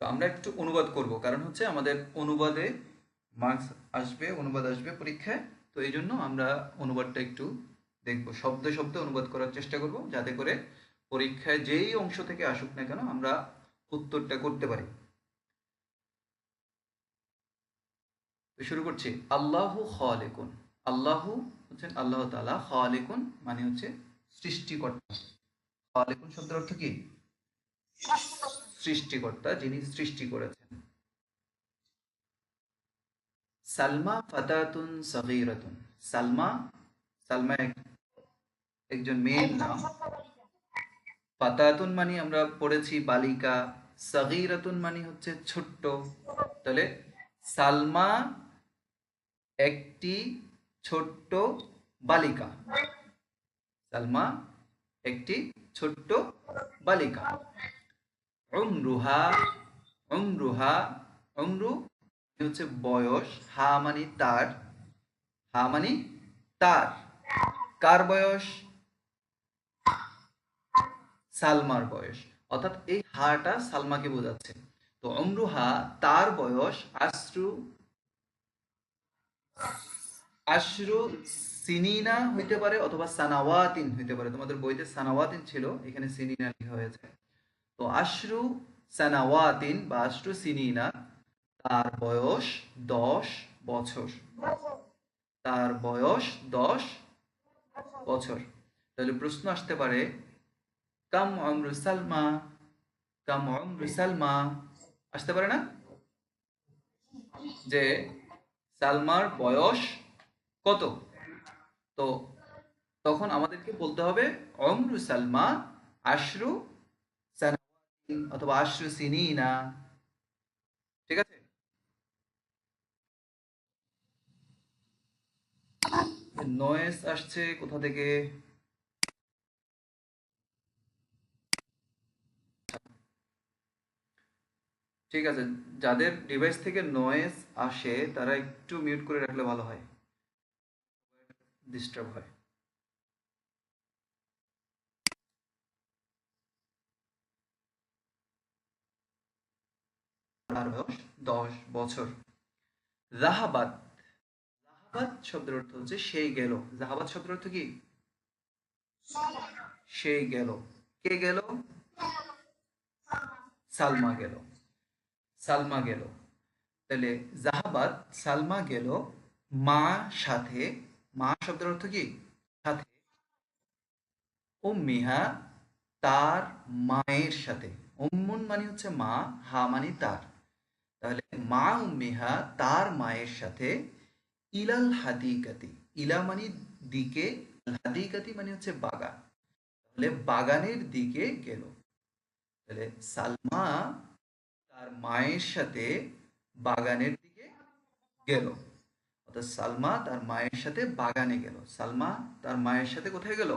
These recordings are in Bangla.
তো আমরা একটু অনুবাদ করব। কারণ হচ্ছে আমাদের অনুবাদে মার্কস আসবে, অনুবাদ আসবে পরীক্ষায়। তো এই জন্য আমরা অনুবাদটা একটু দেখব। শব্দে শব্দে অনুবাদ করার চেষ্টা করব, যাতে করে পরীক্ষায় যেই অংশ থেকে আসুক না কেন আমরা উত্তরটা করতে পারি। তো শুরু করছি। আল্লাহু খালিকুন। আল্লাহু হচ্ছেন আল্লাহ তাআলা। খালিকুন মানে হচ্ছে সৃষ্টিকর্তা। খালিকুন শব্দের অর্থ কি? সৃষ্টিকর্তা যিনি সৃষ্টি করেছেন। সালমা ফাতাতুন সগীরাতুন। সালমা সালমা একজন মেয়ের নাম। ফাতাতুন মানে আমরা পড়েছি বালিকা, সগীরাতুন মানে হচ্ছে ছোট্ট। তাহলে সালমা একটি ছোট্ট বালিকা। সালমা একটি ছোট্ট বালিকা। উমরুহা উমরুহা উমরু মানে হচ্ছে বয়স, হা মানে তার, হা মানে তার। কার বয়স? সালমার বয়স। অর্থাৎ এই হাটা সালমাকে বোঝাচ্ছে। তো অমরুহা তার বয়স আশ্রু আশ্রু সিনিনা হইতে পারে অথবা সানাওয়াতিন হইতে পারে। তোমাদের বইতে সানাওয়াতিন ছিল, এখানে সিনিনা লেখা হয়েছে। তো আশ্রু সানাওয়াতিন বা আশ্রু সিনিনা, তার বয়স দশ বছর। তার বয়স দশ বছর। তাহলে প্রশ্ন আসতে পারে, কাম অমরু সালমা, কাম অমরু সালমা, আসতে পারে না? যে সালমার বয়স কত? তো তখন আমাদেরকে বলতে হবে অমরু সালমা, আশরু অথবা আশরু সিনিনা ঠিক আছে? নয়েস আসছে কোথা থেকে? ঠিক আছে, যাদের ডিভাইস থেকে নয়েজ আসে, তারা একটু মিউট করে রাখলে ভালো হয়। ডিস্টার্ব হয়। তার বয়স দশ বছর। জাহাবাদ। জাহাবাদ শব্দের অর্থ হচ্ছে সেই গেল। জাহাবাদ শব্দের অর্থ কি? সেই গেল। কে গেল? সালমা গেল। সালমা গেল। তাহলে জাহাবাদ, সালমা গেল মা সাথে। মা শব্দের অর্থ কি? সাথে। উম্মিহা তার মায়ের সাথে। উম্মুন মানে হচ্ছে মা, হা মানে তার। তাহলে মা উম্মিহা তার মায়ের সাথে ইলাল হাদিকাতি, ইলা মানে দিকে হাদিকাতি মানে হচ্ছে বাগান। তাহলে বাগানের দিকে গেল। তাহলে সালমা তার মায়ের সাথে বাগানের দিকে গেল। অর্থাৎ সালমা তার মায়ের সাথে বাগানে গেল। সালমা তার মায়ের সাথে কোথায় গেল?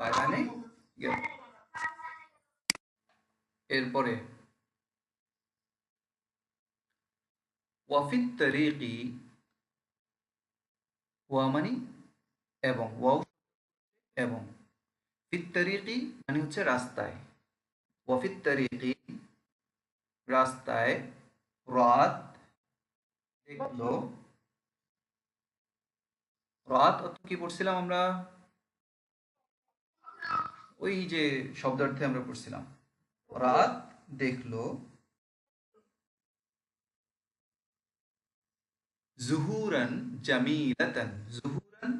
বাগানে গেল। এরপরে ওয়াফিত তরিকি ওয়া মানে এবং ওয়াও এবং ফিতরিকি মানে হচ্ছে রাস্তায় ওয়াফিত তরিকি রাস্তায় রাত দেখল রাত অর্থ কি পড়ছিলাম আমরা? ওই যে শব্দার্থে আমরা পড়ছিলাম। রাত দেখল জুহুরান জামিলাতান জুহুরান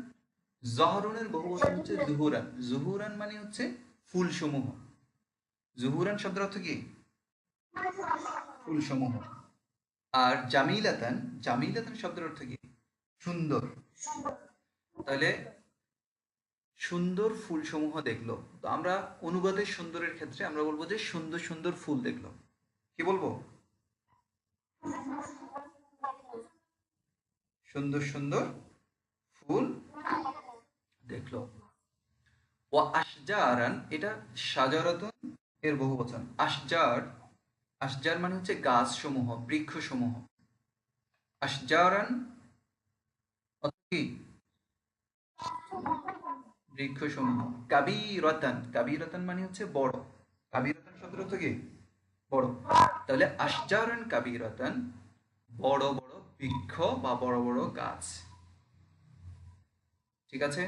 জহরুনের বহুবচন হচ্ছে জুহুরান জুহুরান মানে হচ্ছে ফুলসমূহ। জুহুরান শব্দের অর্থ কি? ফুলসমূহ। আর জামিলাতান জামিলাতান শব্দের অর্থ কি? সুন্দর। তাহলে সুন্দর ফুলসমূহ দেখল। তো আমরা অনুবাদের সুন্দরের ক্ষেত্রে আমরা বলব যে সুন্দর সুন্দর ফুল দেখল। কি বলব? সুন্দর সুন্দর ফুল দেখল। ও আশজারান, এটা সাজারাতুন এর বহু বচন। আশজার আশজার মানে হচ্ছে গাছ সমূহ বৃক্ষ সমূহ আশজারান বৃক্ষ সমূহ কাবিরতান কাবিরতান মানে হচ্ছে বড়। কাবিরতান অর্থ কি? বড়। তাহলে আশজারান, কাবিরাতান বড় বড় বৃক্ষ বা বড় বড় গাছ। ঠিক আছে?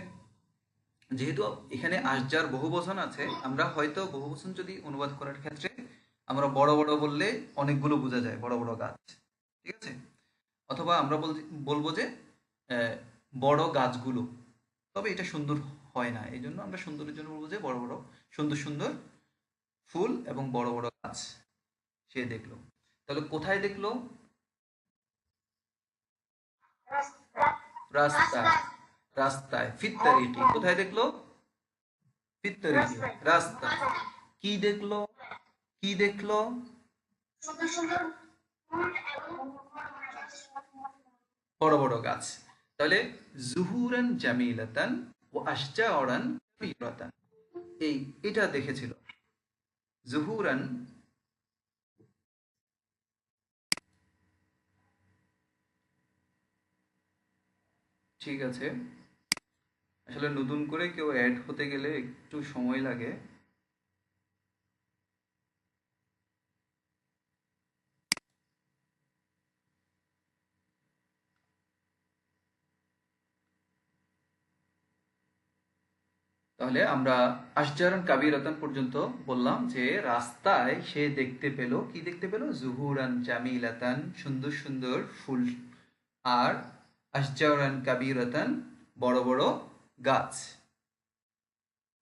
যেহেতু এখানে আশজার বহু বচন আছে, আমরা হয়তো বহু বচন যদি অনুবাদ করার ক্ষেত্রে আমরা বড় বড় বললে অনেকগুলো বোঝা যায়, বড় বড় গাছ। ঠিক আছে? অথবা আমরা বলব যে বড় গাছগুলো। তবে এটা সুন্দর হয় না। এই জন্য আমরা সুন্দরের জন্য বলব যে, বড় বড়, সুন্দর সুন্দর ফুল এবং বড় বড় গাছ সে দেখল। তাহলে কোথায় দেখল? রাস্তায় রাস্তায় ফিত্তারিটি কোথায় দেখল? ফিত্তারিটি রাস্তায় কি দেখল? কি দেখল? বড় বড় গাছ। তাহলে জুহুরান জামিলাতান ও আশজারান কাবীরাতান এই এটা দেখেছিল। জুহুরান ঠিক আছে। আসলে নতুন করে কেউ অ্যাড হতে গেলে একটু সময় লাগে। তাহলে আমরা আশজারান কাবিরাতান পর্যন্ত বললাম যে রাস্তায় সে দেখতে পেল। কি দেখতে পেল? জুহুরান জামিলাতান সুন্দর সুন্দর ফুল। আর আশজারান কাবিরাতান বড় বড় গাছ।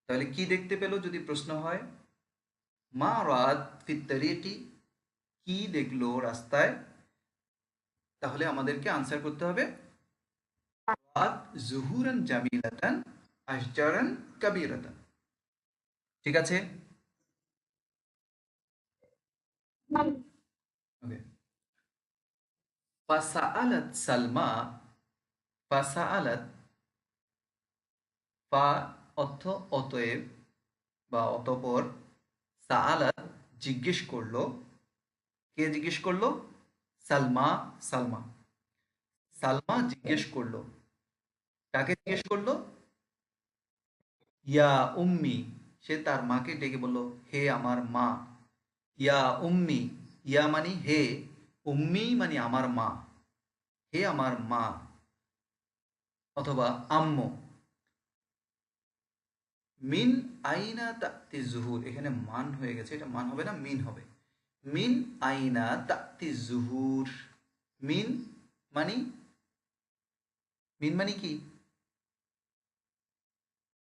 তাহলে কি দেখতে পেল যদি প্রশ্ন হয়? মা রাত ফিত্তারিটি কি দেখল রাস্তায়? তাহলে আমাদেরকে আনসার করতে হবে। রাত জুহুরান জামিলাতান আশজারান কাবিরাতান। ঠিক আছে? ওকে। ফাসাআলাত সালমা ফাসাআলাত ফা অর্থ অতএব বা অতপর সাআলাত জিজ্ঞেস করল। কে জিজ্ঞেস করল? সালমা সালমা। সালমা জিজ্ঞেস করল। কাকে জিজ্ঞেস করল? ইয়া উম্মি, সে তার মাকে ডেকে বলল, হে আমার মা। ইয়া উম্মি, ইয়া মানে হে, উম্মি মানে আমার মা। হে আমার মা। অথবা আম্মু। মিন আইনা তাক্তি জুহুর এখানে মান হয়ে গেছে, এটা মান হবে না, মিন হবে। মিন আইনা তাক্তি জুহুর মিন মানে মিন মানে কি?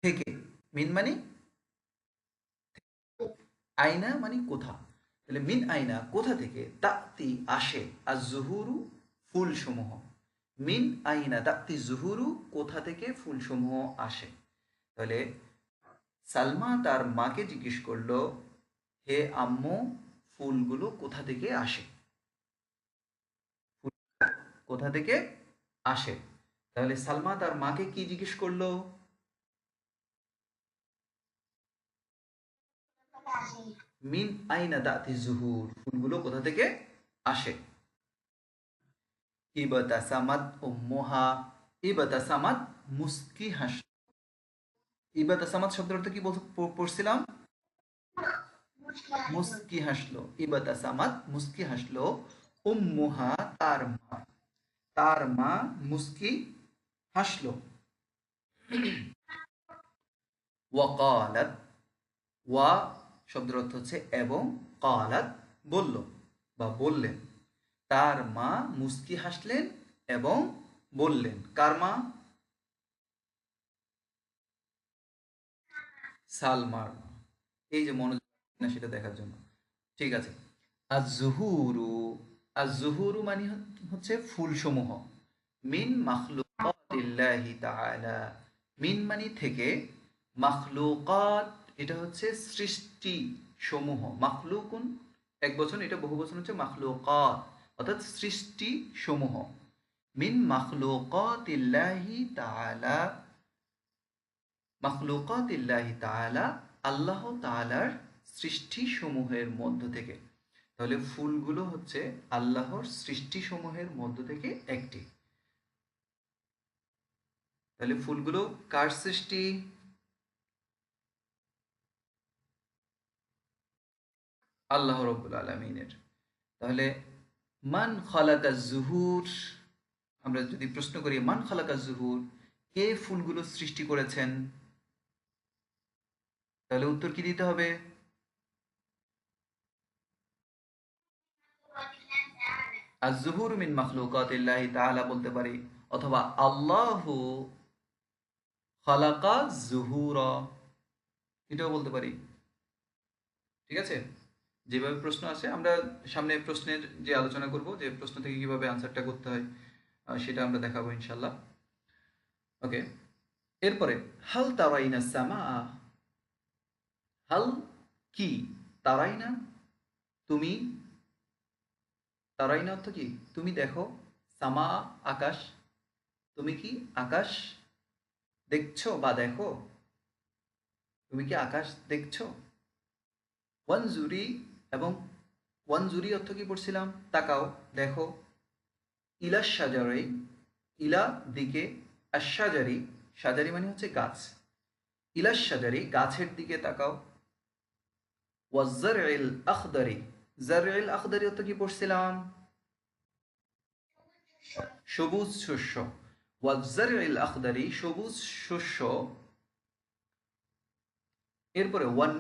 থেকে। মিন মানে আয়না মানে কোথা? তাহলে মিন আয়না কোথা থেকে? তাতি আসে আর জুহুরু ফুল সমূহ মিন আইনা তাতি জুহুরু, কোথা থেকে ফুল সমূহ আসে? তাহলে সালমা তার মাকে জিজ্ঞেস করল, হে আম্মু, ফুলগুলো কোথা থেকে আসে? কোথা থেকে আসে? তাহলে সালমা তার মাকে কি জিজ্ঞেস করল? মিন আইনা দাতি জুহুর, ফুলগুলো কোথা থেকে আসে? ইবাতাসামাত উম্মুহা, ইবাতাসামাত মুস্কি হাস ইবাতাসামাত শব্দের অর্থ কি পড়ছিলাম? মুস্কি হাসলো ইবাতাসামাত মুস্কি হাসলো উম্মুহা তার মা তার মা মুস্কি হাসলো ওয়াকালাত, ওয়া শব্দের অর্থ হচ্ছে এবং কালাত বলল বা বললেন। তার মা মুস্কি হাসলেন এবং বললেন, কার মা? সালমার। এই যে মনোযোগ না সেটা দেখার জন্য। ঠিক আছে। আজ জুহুরু আজ জুহুরু মানে হচ্ছে ফুলসমূহ। মিন মাখলুকাতিল্লাহি তাআলা। মিন মানে থেকে মাখলুকাত, এটা হচ্ছে সৃষ্টি সমূহ মাখলুকুন, এক বছর এটা বহু বছর হচ্ছে মাখলুকাত। অর্থাৎ সৃষ্টি সমূহ মিন মাখলুকাতিল্লাহি তাআলা। মাখলুকাতিল্লাহি আল্লাহ তাআলার সৃষ্টি সমূহের মধ্য থেকে। তাহলে ফুলগুলো হচ্ছে আল্লাহর সৃষ্টি সমূহের মধ্য থেকে একটি। তাহলে ফুলগুলো কার সৃষ্টি? আল্লাহ রব্বুল আলমিনের। তাহলে মান খালাকা জুহুর, আমরা যদি প্রশ্ন করি, মান খালাকা জুহুর, কে ফুলগুলো সৃষ্টি করেছেন? তাহলে উত্তর কি দিতে হবে? আজ-জুহুর মিন মাখলুকাতিল্লাহি তাআলা বলতে পারি, অথবা আল্লাহু খালাকা জুহুরা, এটাও বলতে পারি। ঠিক আছে? যেভাবে প্রশ্ন আসে আমরা সামনে প্রশ্নের যে আলোচনা করব, যে প্রশ্ন থেকে কীভাবে আনসারটা করতে হয় সেটা আমরা দেখাবো ইনশাল্লাহ ওকে এরপরে, হাল তারাইনা সামা? হাল কি? তারাইনা? তুমি? তারাইনা অর্থ কি? তুমি দেখো, সামা আকাশ। তুমি কি আকাশ দেখছ বা দেখো? তুমি কি আকাশ দেখছ? ওয়ানজুরি এবং ওয়ানজুরি অর্থ কি পড়ছিলাম? তাকাও, দেখো। ইলা সাজারে ইলা দিকে আশাজারি সাজারি মানে হচ্ছে গাছ। ইলা সাজারি গাছের দিকে তাকাও। ওয়াজ্জার এল আখদারি জার আখদারি অর্থ কি পড়ছিলাম? সবুজ শস্য। ওয়াজ্জার এল আখদারি, সবুজ শস্য। এরপরে, ওয়ান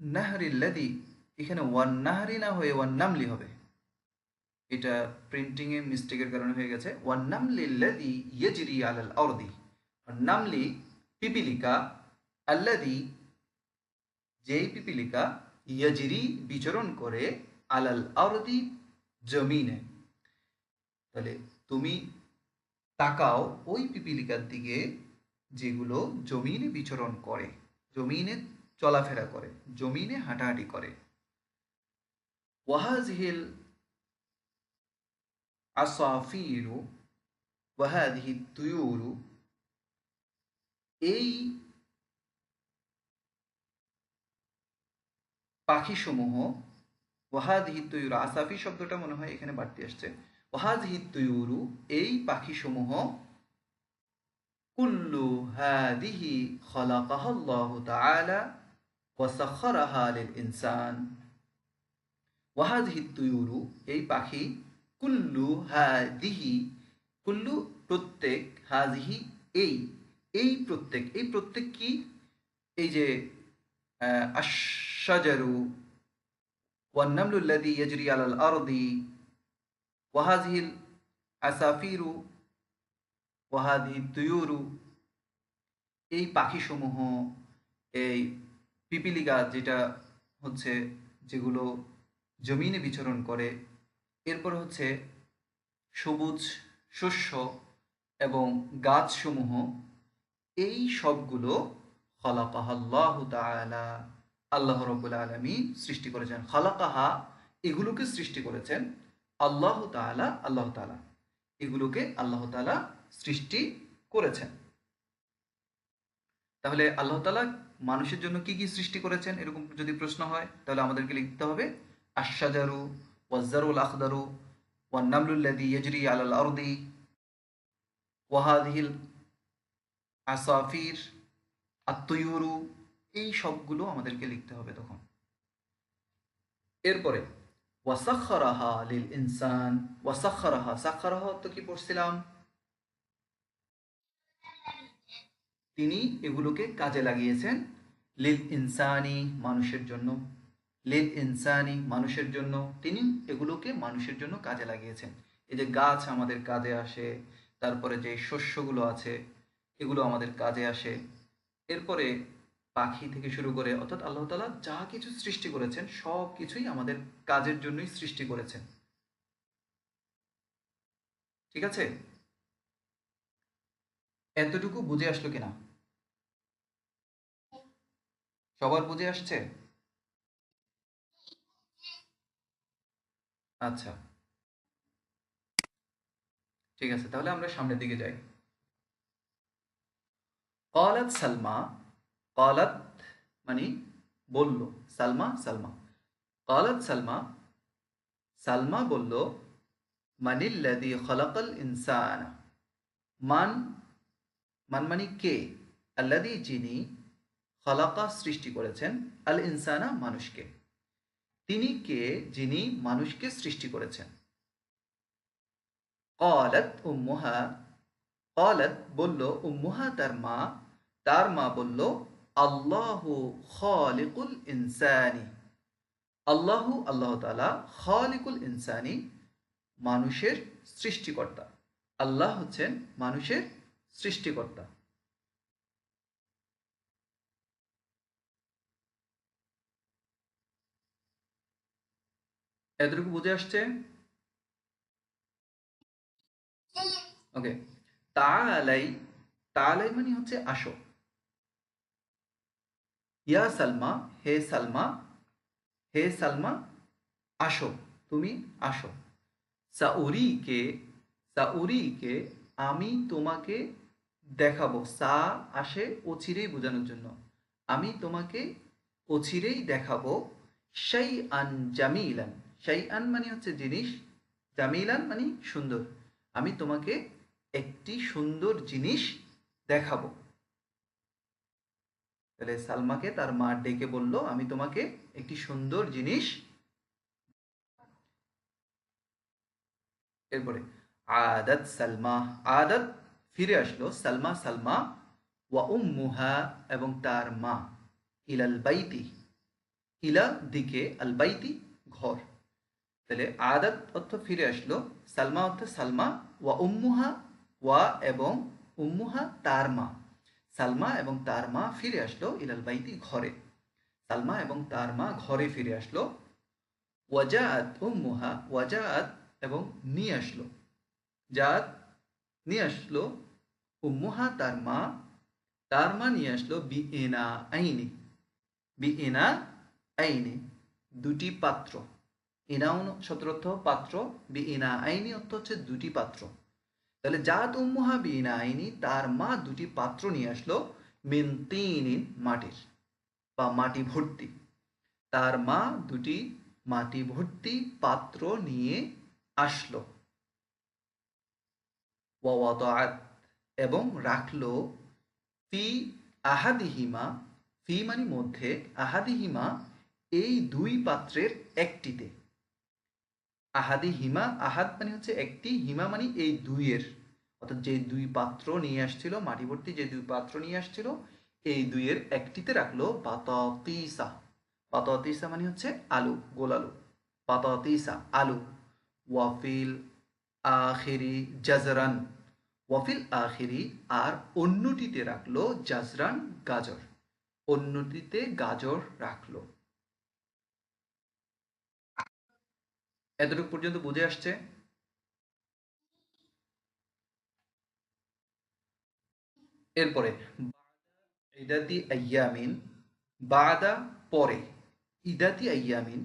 নাহরি লাদি এখানে ওয়ান নাহরি না হয়ে ওয়ান নামলি হবে। এটা প্রিন্টিং এ মিস্টেকের কারণে হয়ে গেছে। ওয়ান নামলি লাদি ইয়াজরি আলাল নামলি পিপিলিকা আল্লাদি, যেই পিপিলিকা বিচরণ করে আলাল আরদি জমিনে। তাহলে তুমি তাকাও ওই পিপিলিকার দিকে যেগুলো জমিনে বিচরণ করে, জমিনে চলাফেরা করে, জমিনে হাঁটাহাঁটি করে। ওয়াহাজহিল আসাফিরু ওয়াহাদিহি তুয়ুরু এই পাখিসমূহ ওয়াহাদিহি তুয়ুরু আসাফি শব্দটা মনে হয় এখানে বাড়তি আসছে। ওয়াহাদিহি তুয়ুরু এই পাখিসমূহ কুল্লু হাদিহি খলাকাহা তাআলা ওয়াসাখারাহা লিল ইনসান। ওয়াহাজ হিতুয়ুরু এই পাখি, কুল্লু হাজিহি কুল্লু প্রত্যেক হাজিহি এই এই প্রত্যেক এই প্রত্যেক কি? এই যে আশাজারু ওয়ান্নামলুল্লাদি ইয়াজরি আলাল আরদি ওয়াহাজিল আসাফিরু ওয়াহাদি তুয়ুরু এই পাখিসমূহ, এই পিপিলি গাছ যেটা হচ্ছে, যেগুলো জমিনে বিচরণ করে। এরপর হচ্ছে সবুজ শস্য এবং গাছসমূহ। এই সবগুলো খলাকাহাল্লাহ আল্লাহ রব্বুল আলমী সৃষ্টি করেছেন। খলাকাহা এগুলোকে সৃষ্টি করেছেন আল্লাহ তাআলা আল্লাহ তাআলা। এগুলোকে আল্লাহ তাআলা সৃষ্টি করেছেন। তাহলে আল্লাহ তালা মানুষের জন্য কি কি সৃষ্টি করেছেন? এরকম যদি প্রশ্ন হয়, তাহলে আমাদেরকে লিখতে হবে। আশাজারু ওয়াজ্জারুল আখদারু ওয়ান্নামলুল্লাদি ইয়াজরি আলাল আরদি ওয়াহাদিহিল আসাফির আত্ময়ুরু এই সবগুলো আমাদেরকে লিখতে হবে তখন। এরপরে, ওয়াসাখারাহা লিল ইনসান, ওয়াসাখারাহা, সাখারাহা তো কি পড়ছিলাম? তিনি এগুলোকে কাজে লাগিয়েছেন। লিল ইনসানি, মানুষের জন্য। লিল ইনসানি, মানুষের জন্য। তিনি এগুলোকে মানুষের জন্য কাজে লাগিয়েছেন। এই যে গাছ আমাদের কাজে আসে, তারপরে যে শস্যগুলো আছে, এগুলো আমাদের কাজে আসে। এরপরে পাখি থেকে শুরু করে, অর্থাৎ আল্লাহ তালা যা কিছু সৃষ্টি করেছেন, সব কিছুই আমাদের কাজের জন্যই সৃষ্টি করেছেন। ঠিক আছে? এতটুকু বুঝে আসলো কিনা? সবার বুঝে আসছে? আচ্ছা। ঠিক আছে, তাহলে আমরা সামনের দিকে যাই। কলাত সালমা, কলাত মানে বলল, সালমা সালমা। কলাত সালমা সালমা বলল মানিল্লাদি খলাকল ইনসান। মান মান মানে কে? আল্লাদি যিনি খলাকা সৃষ্টি করেছেন, আল ইনসানা মানুষকে। তিনি কে যিনি মানুষকে সৃষ্টি করেছেন? কলত উম্মুহা, কলত বলল, উম্মুহা তার মা তার মা বলল, আল্লাহ খালিকুল ইনসানি। আল্লাহ আল্লাহ তালা খালিকুল ইনসানি, মানুষের সৃষ্টিকর্তা। আল্লাহ হচ্ছেন মানুষের সৃষ্টিকর্তা। এতটুকু বুঝে আসছে? ওকে তালাই তালাই মানে হচ্ছে আসো। ইয়া সালমা, হে সালমা হে সালমা, আসো, তুমি আসো। সাউরিকে সাউরিকে আমি তোমাকে দেখাবো। সা আসে অচিরেই বোঝানোর জন্য। আমি তোমাকে অচিরেই দেখাবো। সেই আন জামিলান। শাই আন মানে হচ্ছে জিনিস, জামিলান মানে সুন্দর। আমি তোমাকে একটি সুন্দর জিনিস দেখাবো। তাহলে সালমাকে তার মা ডেকে বলল, আমি তোমাকে একটি সুন্দর জিনিস এরপরে, আদাত সালমা। আদাত ফিরে আসলো, সালমা সালমা, ওয়া উম্মুহা, এবং তার মা, ইলাল বাইতি। ইলা দিকে, আল বাইতি, ঘর। তাহলে আদাত অর্থ ফিরে আসলো, সালমা অর্থ সালমা, ওয়া উম্মুহা, ওয়া এবং উম্মুহা তার মা। সালমা এবং তার মা ফিরে আসলো ইলাল বাইতি ঘরে। সালমা এবং তার মা ঘরে ফিরে আসলো। ওয়াজাত উম্মুহা ওয়াজাত এবং নিয়ে আসলো। জাত নিয়ে আসলো, উম্মুহা তার মা তার মা নিয়ে আসলো বি এনা আইনি। বি এনা আইনি, দুটি পাত্র। ইনাউন শব্দর্থ পাত্র বি ইনা আইনি অর্থ হচ্ছে দুটি পাত্র। তাহলে জাত উম্মুহা বি ইনা আইনি, তার মা দুটি পাত্র নিয়ে আসলো মিন তিনিন মাটির বা মাটি ভর্তি। তার মা দুটি মাটি ভর্তি পাত্র নিয়ে আসলো। এবং রাখল ফি আহাদিহিমা, ফি মানে মধ্যে, আহাদিহিমা এই দুই পাত্রের একটিতে। আহাদি হিমা আহাদ মানে হচ্ছে একটি, হিমা মানে এই দুইয়ের। অর্থাৎ যে দুই পাত্র নিয়ে আসছিল মাটি ভর্তি যে দুই পাত্র নিয়ে আসছিল, এই দুইয়ের একটিতে রাখল বাতাতিসা বাতাতিসা মানে হচ্ছে আলু, গোল আলু। বাতাতিসা আলু। ওয়াফিল আখেরি জাজরান। ওয়াফিল আখেরি আর অন্যটিতে রাখল জাজরান, গাজর। অন্যটিতে গাজর রাখল। এতটুকু পর্যন্ত বুঝে আসছে? এরপরে ইদাতি আয়ামিন বাদা পরে, ইদাতি আয়ামিন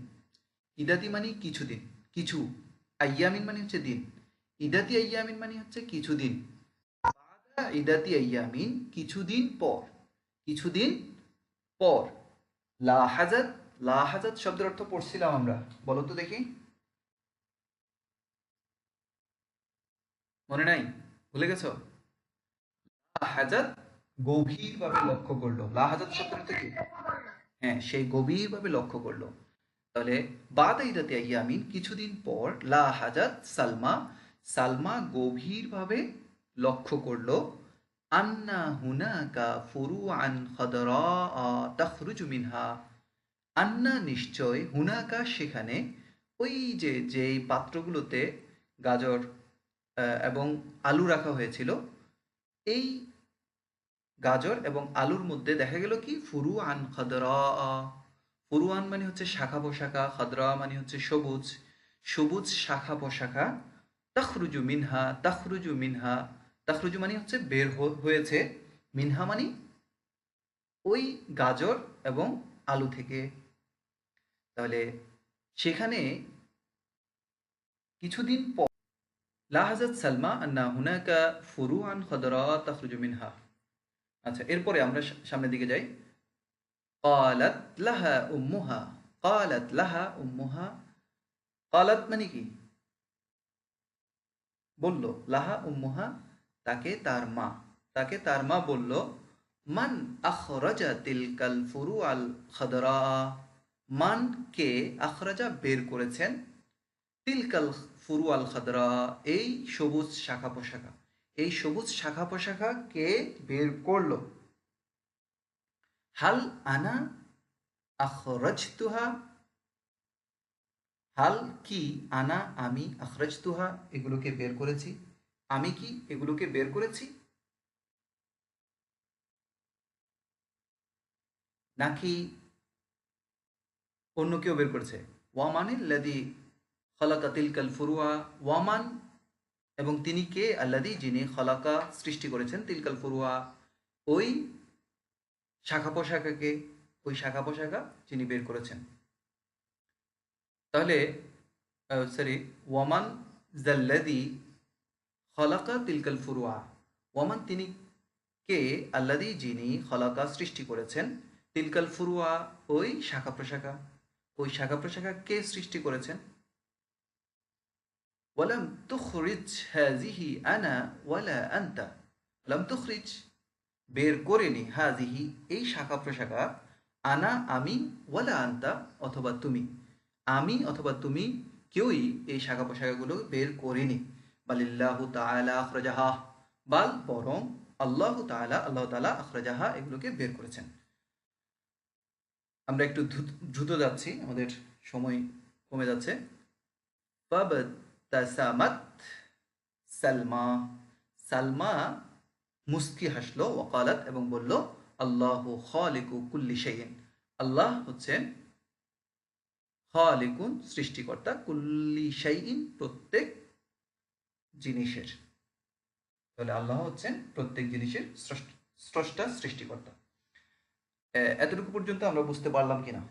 ইদাতি মানে কিছুদিন কিছু আয়ামিন মানে হচ্ছে দিন, ইদাতি আয়ামিন মানে হচ্ছে কিছুদিন ইদাতি আয়ামিন কিছুদিন পর কিছুদিন পর লাহাজাত লাহাজাত শব্দের অর্থ পড়ছিলাম আমরা, বলো তো দেখি। মনে নাই? ভুলে গেছো? লাহাজাত গভীরভাবে লক্ষ্য করল। লাহাজাত শব্দের অর্থ কি? হ্যাঁ সেই গভীরভাবে লক্ষ্য করল। তাহলে বাদ ইদাতে ইয়ামিন কিছুদিন পর লাহাজাত সালমা সালমা গভীরভাবে লক্ষ্য করল, আন্না হুনাকা ফুরু আন খদরা তাখরুজু মিনহা। আন্না নিশ্চয় হুনাকা সেখানে ওই যে, যেই পাত্রগুলোতে গাজর এবং আলু রাখা হয়েছিল। এই গাজর এবং আলুর মধ্যে দেখা গেল কি? ফুরু আন খদরা। ফুরুয়ান মানে হচ্ছে শাখা পোশাখা, খদরা মানে হচ্ছে সবুজ। সবুজ শাখা পোশাখা, তাখরুজু মিনহা তাখরুজু মিনহা। তাখরুজু মানে হচ্ছে বের হয়েছে। মিনহা মানে ওই গাজর এবং আলু থেকে। তাহলে সেখানে কিছুদিন পর লাহাজাত সালমা আন্না হুনাকা ফুরু আন খদরা তাফরুজু মিনহা আচ্ছা এরপরে আমরা সামনের দিকে যাই। কালাত লাহা উম্মুহা কালাত লাহা উম্মুহা কালাত মানে কি? বলল, লাহা উম্মুহা? তাকে তার মা। তাকে তার মা বলল, মান আখরাজা তিলকাল ফুরু আল খদরা? মান কে আখরাজা বের করেছেন? তিলকাল ফুরু আল খাদরা এই সবুজ শাখা পোশাখা এই সবুজ শাখা পোশাখা কে বের করল? হাল আনা আখরাজতুহা? হাল কি আনা আমি আখরাজতুহা? এগুলোকে বের করেছি। আমি কি এগুলোকে বের করেছি? নাকি অন্য কেউ বের করেছে? ওয়ামানিল লাদি খলাকা তিলকাল ফুরুয়া ওয়ামান, এবং তিনি কে? আল্লাদি, যিনি খলাকা সৃষ্টি করেছেন তিলকাল ফুরুয়া। ওই শাখা পোশাকাকে ওই শাখা পোশাকা যিনি বের করেছেন। তাহলে সরি ওয়ামান জাল্লাদি খলাকা তিলকাল ফুরুয়া। ওয়ামান তিনি কে? আল্লাদি, যিনি খলাকা সৃষ্টি করেছেন তিলকাল ফুরুয়া। ওই শাখা প্রশাখা ওই শাখা প্রশাখা কে সৃষ্টি করেছেন? ওয়ালাম তুখরিজ হাজিহি আনা ওয়ালা আনতা। লাম তুখরিজ, বের করেনি হাজিহি এই শাখা প্রশাখা, আনা, আমি, ওয়ালা আনতা অথবা তুমি। আমি অথবা তুমি কেউই এই শাখা পোশাকাগুলো বের করেনি বালিল্লাহু তাআলা আখরাজাহা, বাল বরং আল্লাহ তাআলা আল্লাহ তাআলা আখরাজাহা এগুলোকে বের করেছেন। আমরা একটু দ্রুত যাচ্ছি, আমাদের সময় কমে যাচ্ছে। ফাবতাসামাত সালমা। সালমা মুস্কি হাসলো, ওয়াকালাত, এবং বলল, আল্লাহ খালিকু কুল্লি শাইইন। আল্লাহ হচ্ছেন খালিকুন, সৃষ্টিকর্তা, কুল্লি শাইইন প্রত্যেক জিনিসের। তাহলে আল্লাহ হচ্ছেন প্রত্যেক জিনিসের স্রষ্টা সৃষ্টিকর্তা। এতটুকু পর্যন্ত আমরা বুঝতে পারলাম কিনা?